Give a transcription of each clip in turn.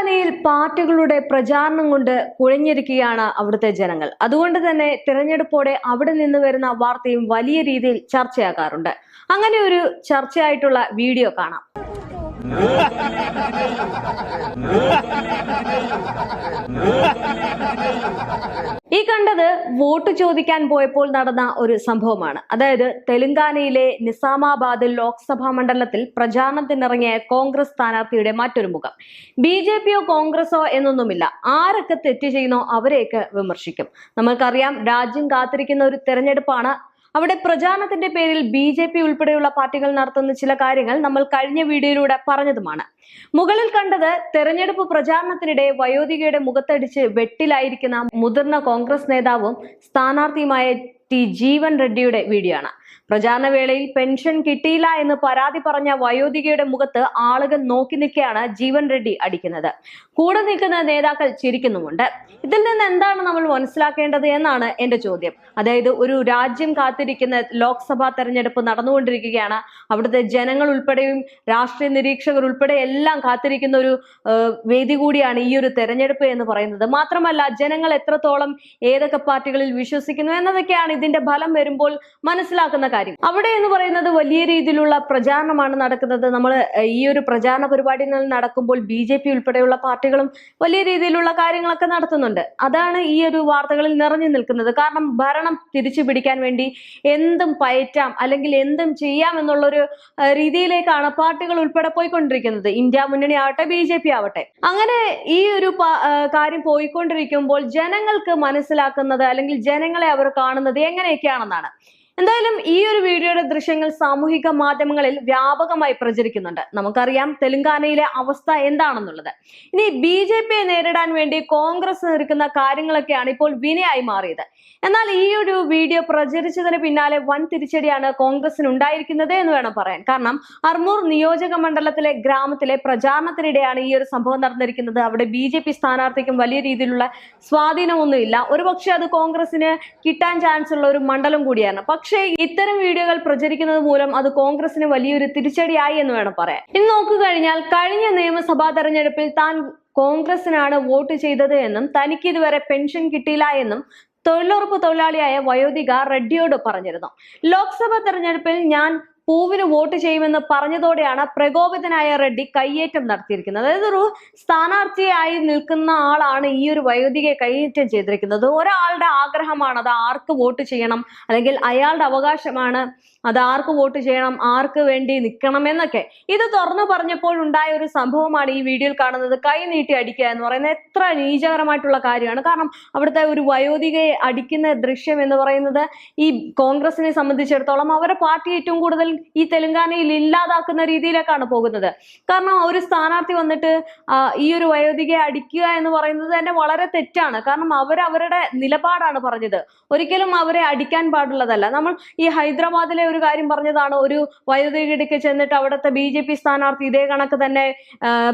തെലങ്കാനയിൽ പാർട്ടികളുടെ പ്രചാരണം കൊണ്ട് കുഴഞ്ഞിരിക്കുകയാണ് അവിടുത്തെ ജനങ്ങൾ. അതുകൊണ്ട് തന്നെ തിരഞ്ഞെടുപ്പോടെ അവിടെ നിന്ന് വരുന്ന വാർത്തയും വലിയ രീതിയിൽ ചർച്ചയാകാറുണ്ട്. അങ്ങനെ ഒരു ചർച്ചയായിട്ടുള്ള വീഡിയോ കാണാം. ഈ കണ്ടത് വോട്ട് ചോദിക്കാൻ പോയപ്പോൾ നടന്ന ഒരു സംഭവമാണ്. അതായത് തെലങ്കാനയിലെ നിസാമാബാദ് ലോക്സഭാ മണ്ഡലത്തിൽ പ്രചാരണത്തിനിറങ്ങിയ കോൺഗ്രസ് സ്ഥാനാർത്ഥിയുടെ മറ്റൊരു മുഖം. ബി ജെ പിയോ കോൺഗ്രസോ എന്നൊന്നുമില്ല. ആരൊക്കെ തെറ്റ് ചെയ്യുന്നോ അവരെയൊക്കെ വിമർശിക്കും. നമ്മൾക്കറിയാം രാജ്യം കാത്തിരിക്കുന്ന ഒരു തെരഞ്ഞെടുപ്പാണ് അവിടെ പ്രചാരണത്തിന്റെ പേരിൽ ബി ജെ പി ഉൾപ്പെടെയുള്ള പാർട്ടികൾ നടത്തുന്ന ചില കാര്യങ്ങൾ നമ്മൾ കഴിഞ്ഞ വീഡിയോയിലൂടെ പറഞ്ഞതുമാണ്. മുകളിൽ കണ്ടത് തെരഞ്ഞെടുപ്പ് പ്രചാരണത്തിനിടെ വയോധികയുടെ മുഖത്തടിച്ച് വെട്ടിലായിരിക്കുന്ന മുതിർന്ന കോൺഗ്രസ് നേതാവും സ്ഥാനാർത്ഥിയുമായ ടി ജീവൻ റെഡ്ഡിയുടെ വീഡിയോ ആണ്. പ്രചാരണ വേളയിൽ പെൻഷൻ കിട്ടിയില്ല എന്ന് പരാതി പറഞ്ഞ വയോധികയുടെ മുഖത്ത് ആളുകൾ നോക്കി നിൽക്കെയാണ് ജീവൻ റെഡ്ഡി അടിക്കുന്നത്. കൂടെ നിൽക്കുന്ന നേതാക്കൾ ചിരിക്കുന്നുമുണ്ട്. ഇതിൽ നിന്ന് എന്താണ് നമ്മൾ മനസ്സിലാക്കേണ്ടത് എന്നാണ് എന്റെ ചോദ്യം. അതായത് ഒരു രാജ്യം കാത്തിരിക്കുന്ന ലോക്സഭാ തെരഞ്ഞെടുപ്പ് നടന്നുകൊണ്ടിരിക്കുകയാണ്. അവിടുത്തെ ജനങ്ങൾ ഉൾപ്പെടെയും രാഷ്ട്രീയ നിരീക്ഷകർ ഉൾപ്പെടെ എല്ലാം കാത്തിരിക്കുന്ന ഒരു വേദി കൂടിയാണ് ഈ ഒരു തെരഞ്ഞെടുപ്പ് എന്ന് പറയുന്നത്. മാത്രമല്ല ജനങ്ങൾ എത്രത്തോളം ഏതൊക്കെ പാർട്ടികളിൽ വിശ്വസിക്കുന്നു എന്നതൊക്കെയാണ് ഇതിന്റെ ഫലം വരുമ്പോൾ മനസ്സിലാക്കുന്ന കാര്യം. അവിടെ എന്ന് പറയുന്നത് വലിയ രീതിയിലുള്ള പ്രചാരണമാണ് നടക്കുന്നത്. നമ്മൾ ഈ ഒരു പ്രചാരണ പരിപാടികൾ നടക്കുമ്പോൾ ബി ജെ പി ഉൾപ്പെടെയുള്ള പാർട്ടികളും വലിയ രീതിയിലുള്ള കാര്യങ്ങളൊക്കെ നടത്തുന്നുണ്ട്. അതാണ് ഈ ഒരു വാർത്തകളിൽ നിറഞ്ഞു നിൽക്കുന്നത്. കാരണം ഭരണം തിരിച്ചു പിടിക്കാൻ വേണ്ടി എന്തും പയറ്റാം അല്ലെങ്കിൽ എന്തും ചെയ്യാം എന്നുള്ളൊരു രീതിയിലേക്കാണ് പാർട്ടികൾ ഉൾപ്പെടെ പോയിക്കൊണ്ടിരിക്കുന്നത്. ഇന്ത്യ മുന്നണി ആവട്ടെ ബി ജെ പി ആവട്ടെ. അങ്ങനെ ഈ ഒരു കാര്യം പോയിക്കൊണ്ടിരിക്കുമ്പോൾ ജനങ്ങൾക്ക് മനസ്സിലാക്കുന്നത് അല്ലെങ്കിൽ ജനങ്ങളെ അവർ കാണുന്നത് എങ്ങനെയൊക്കെയാണെന്നാണ്. എന്തായാലും ഈ ഒരു വീഡിയോയുടെ ദൃശ്യങ്ങൾ സാമൂഹിക മാധ്യമങ്ങളിൽ വ്യാപകമായി പ്രചരിക്കുന്നുണ്ട്. നമുക്കറിയാം തെലങ്കാനയിലെ അവസ്ഥ എന്താണെന്നുള്ളത്. ഇനി ബി ജെ പിയെ നേരിടാൻ വേണ്ടി കോൺഗ്രസ് നിൽക്കുന്ന കാര്യങ്ങളൊക്കെയാണ് ഇപ്പോൾ വിനയായി മാറിയത്. എന്നാൽ ഈ ഒരു വീഡിയോ പ്രചരിച്ചതിന് പിന്നാലെ വൻ തിരിച്ചടിയാണ് കോൺഗ്രസിന് ഉണ്ടായിരിക്കുന്നത് എന്ന് വേണം പറയാൻ. കാരണം അർമൂർ നിയോജക മണ്ഡലത്തിലെ ഗ്രാമത്തിലെ പ്രചാരണത്തിനിടെയാണ് ഈ ഒരു സംഭവം നടന്നിരിക്കുന്നത്. അവിടെ ബി ജെ പി സ്ഥാനാർത്ഥിക്കും വലിയ രീതിയിലുള്ള സ്വാധീനമൊന്നുമില്ല. ഒരുപക്ഷെ അത് കോൺഗ്രസിന് കിട്ടാൻ ചാൻസ് ഉള്ള ഒരു മണ്ഡലം കൂടിയാണ് പക്ഷേ ഇത്തരം വീഡിയോകൾ പ്രചരിക്കുന്നത് മൂലം അത് കോൺഗ്രസിന് വലിയൊരു തിരിച്ചടിയായി എന്ന് വേണം പറയാൻ. ഇനി നോക്കുകഴിഞ്ഞാൽ കഴിഞ്ഞ നിയമസഭാ തെരഞ്ഞെടുപ്പിൽ താൻ കോൺഗ്രസിനാണ് വോട്ട് ചെയ്തത് എന്നും തനിക്ക് ഇതുവരെ പെൻഷൻ കിട്ടിയില്ല എന്നും തൊഴിലുറപ്പ് തൊഴിലാളിയായ വയോധിക റെഡ്ഡിയോട് പറഞ്ഞിരുന്നു. ലോക്സഭാ തെരഞ്ഞെടുപ്പിൽ ഞാൻ പൂവിന് വോട്ട് ചെയ്യുമെന്ന് പറഞ്ഞതോടെയാണ് പ്രകോപിതനായ റെഡ്ഡി കയ്യേറ്റം നടത്തിയിരിക്കുന്നത്. അതായത് ഒരു സ്ഥാനാർത്ഥിയായി നിൽക്കുന്ന ആളാണ് ഈ ഒരു വൈദികയെ കയ്യേറ്റം ചെയ്തിരിക്കുന്നത്. ഒരാളുടെ ആഗ്രഹമാണ് അത് ആർക്ക് വോട്ട് ചെയ്യണം അല്ലെങ്കിൽ അയാളുടെ അവകാശമാണ് അത് ആർക്ക് വോട്ട് ചെയ്യണം ആർക്ക് വേണ്ടി നിൽക്കണം എന്നൊക്കെ. ഇത് തുറന്നു പറഞ്ഞപ്പോൾ ഉണ്ടായ ഒരു സംഭവമാണ് ഈ വീഡിയോയിൽ കാണുന്നത്. കൈ നീട്ടി അടിക്കുക എന്ന് പറയുന്നത് എത്ര നീചകരമായിട്ടുള്ള കാര്യമാണ്. കാരണം അവിടുത്തെ ഒരു വയോധികയെ അടിക്കുന്ന ദൃശ്യം എന്ന് പറയുന്നത് ഈ കോൺഗ്രസിനെ സംബന്ധിച്ചിടത്തോളം അവരുടെ പാർട്ടി ഏറ്റവും കൂടുതൽ ഈ തെലങ്കാനയിൽ ഇല്ലാതാക്കുന്ന രീതിയിലേക്കാണ് പോകുന്നത്. കാരണം ഒരു സ്ഥാനാർത്ഥി വന്നിട്ട് ഈ ഒരു വയോധികയെ അടിക്കുക എന്ന് പറയുന്നത് തന്നെ വളരെ തെറ്റാണ്. കാരണം അവർ അവരുടെ നിലപാടാണ് പറഞ്ഞത്. ഒരിക്കലും അവരെ അടിക്കാൻ പാടുള്ളതല്ല. നമ്മൾ ഈ ഹൈദരാബാദിലെ ഒരു കാര്യം പറഞ്ഞതാണ്. ഒരു വയോധികയ്ക്ക് ചെന്നിട്ട് അവിടുത്തെ ബി ജെ പി സ്ഥാനാർത്ഥി ഇതേ കണക്ക് തന്നെ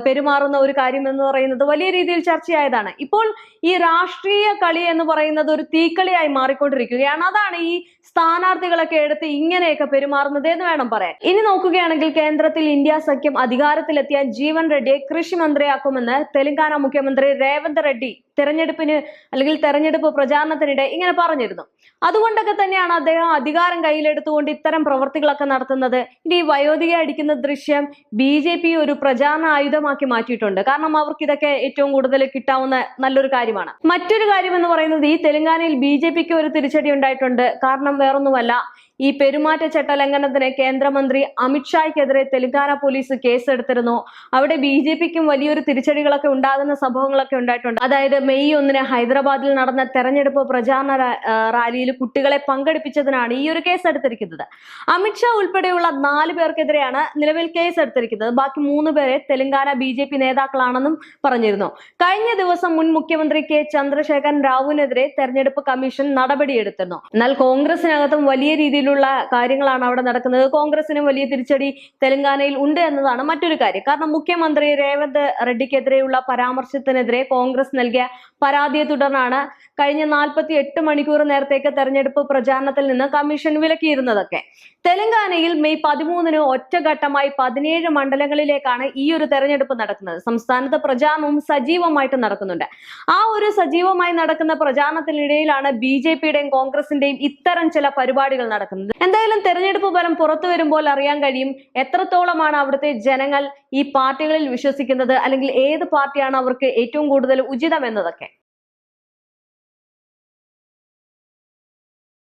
പെരുമാറുന്ന ഒരു കാര്യം എന്ന് പറയുന്നത് വലിയ രീതിയിൽ ചർച്ചയായതാണ്. ഇപ്പോൾ ഈ രാഷ്ട്രീയ കളി എന്ന് പറയുന്നത് ഒരു തീക്കളിയായി മാറിക്കൊണ്ടിരിക്കുകയാണ്. അതാണ് ഈ സ്ഥാനാർത്ഥികളൊക്കെ എടുത്ത് ഇങ്ങനെയൊക്കെ പെരുമാറുന്നത് എന്ന് വേണം പറയാൻ. ഇനി നോക്കുകയാണെങ്കിൽ കേന്ദ്രത്തിൽ ഇന്ത്യ സഖ്യം അധികാരത്തിലെത്തിയ ജീവൻ റെഡ്ഡിയെ കൃഷി മന്ത്രിയാക്കുമെന്ന് തെലങ്കാന മുഖ്യമന്ത്രി രേവന്ത് റെഡ്ഡി തെരഞ്ഞെടുപ്പിന് അല്ലെങ്കിൽ തെരഞ്ഞെടുപ്പ് പ്രചാരണത്തിനിടെ ഇങ്ങനെ പറഞ്ഞിരുന്നു. അതുകൊണ്ടൊക്കെ തന്നെയാണ് അദ്ദേഹം അധികാരം കയ്യിലെടുത്തുകൊണ്ട് ഇത്തരം പ്രവർത്തികളൊക്കെ നടത്തുന്നത്. ഇനി വയോധിക അടിക്കുന്ന ദൃശ്യം ബി ജെ പി ഒരു പ്രചാരണ ആയുധമാക്കി മാറ്റിയിട്ടുണ്ട്. കാരണം അവർക്ക് ഇതൊക്കെ ഏറ്റവും കൂടുതൽ കിട്ടാവുന്ന നല്ലൊരു കാര്യമാണ്. മറ്റൊരു കാര്യം എന്ന് പറയുന്നത് ഈ തെലങ്കാനയിൽ ബി ജെ പിക്ക് ഒരു തിരിച്ചടി ഉണ്ടായിട്ടുണ്ട്. കാരണം വേറൊന്നുമല്ല ഈ പെരുമാറ്റച്ചട്ട ലംഘനത്തിന് കേന്ദ്രമന്ത്രി അമിത്ഷായ്ക്കെതിരെ തെലങ്കാന പോലീസ് കേസെടുത്തിരുന്നു. അവിടെ ബി ജെ പിക്കും വലിയൊരു തിരിച്ചടികളൊക്കെ ഉണ്ടാകുന്ന സംഭവങ്ങളൊക്കെ ഉണ്ടായിട്ടുണ്ട്. അതായത് മെയ് ഒന്നിന് ഹൈദരാബാദിൽ നടന്ന തെരഞ്ഞെടുപ്പ് പ്രചാരണ റാലിയിൽ കുട്ടികളെ പങ്കെടുപ്പിച്ചതിനാണ് ഈ ഒരു കേസ് എടുത്തിരിക്കുന്നത് അമിത്ഷാ ഉൾപ്പെടെയുള്ള നാല് പേർക്കെതിരെയാണ് നിലവിൽ കേസ് എടുത്തിരിക്കുന്നത് ബാക്കി മൂന്ന് പേരെ തെലങ്കാന ബി ജെ പി നേതാക്കളാണെന്നും പറഞ്ഞിരുന്നു. കഴിഞ്ഞ ദിവസം മുൻ മുഖ്യമന്ത്രി കെ ചന്ദ്രശേഖരൻ റാവുവിനെതിരെ തെരഞ്ഞെടുപ്പ് കമ്മീഷൻ നടപടിയെടുത്തിരുന്നു. എന്നാൽ കോൺഗ്രസിനകത്തും വലിയ രീതിയിലുള്ള രീതിയിലുള്ള കാര്യങ്ങളാണ് അവിടെ നടക്കുന്നത്. കോൺഗ്രസിനും വലിയ തിരിച്ചടി തെലങ്കാനയിൽ ഉണ്ട് എന്നതാണ് മറ്റൊരു കാര്യം. കാരണം മുഖ്യമന്ത്രി രേവന്ത് റെഡ്ഡിക്കെതിരെയുള്ള പരാമർശത്തിനെതിരെ കോൺഗ്രസ് നൽകിയ പരാതിയെ തുടർന്നാണ് കഴിഞ്ഞ നാൽപ്പത്തി എട്ട് മണിക്കൂർ നേരത്തേക്ക് തെരഞ്ഞെടുപ്പ് പ്രചാരണത്തിൽ നിന്ന് കമ്മീഷൻ വിലക്കിയിരുന്നതൊക്കെ. തെലങ്കാനയിൽ മെയ് പതിമൂന്നിന് ഒറ്റഘട്ടമായി പതിനേഴ് മണ്ഡലങ്ങളിലേക്കാണ് ഈ ഒരു തെരഞ്ഞെടുപ്പ് നടക്കുന്നത്. സംസ്ഥാനത്ത് പ്രചാരണവും സജീവമായിട്ട് നടക്കുന്നുണ്ട്. ആ ഒരു സജീവമായി നടക്കുന്ന പ്രചാരണത്തിനിടയിലാണ് ബി ജെ പിയുടെയും കോൺഗ്രസിന്റെയും ഇത്തരം ചില പരിപാടികൾ നടക്കുന്നത്. എന്തായാലും തെരഞ്ഞെടുപ്പ് ഫലം പുറത്തു വരുമ്പോൾ അറിയാൻ കഴിയും എത്രത്തോളമാണ് അവിടുത്തെ ജനങ്ങൾ ഈ പാർട്ടികളിൽ വിശ്വസിക്കുന്നത് അല്ലെങ്കിൽ ഏത് പാർട്ടിയാണ് അവർക്ക് ഏറ്റവും കൂടുതൽ ഉചിതം എന്നതൊക്കെ.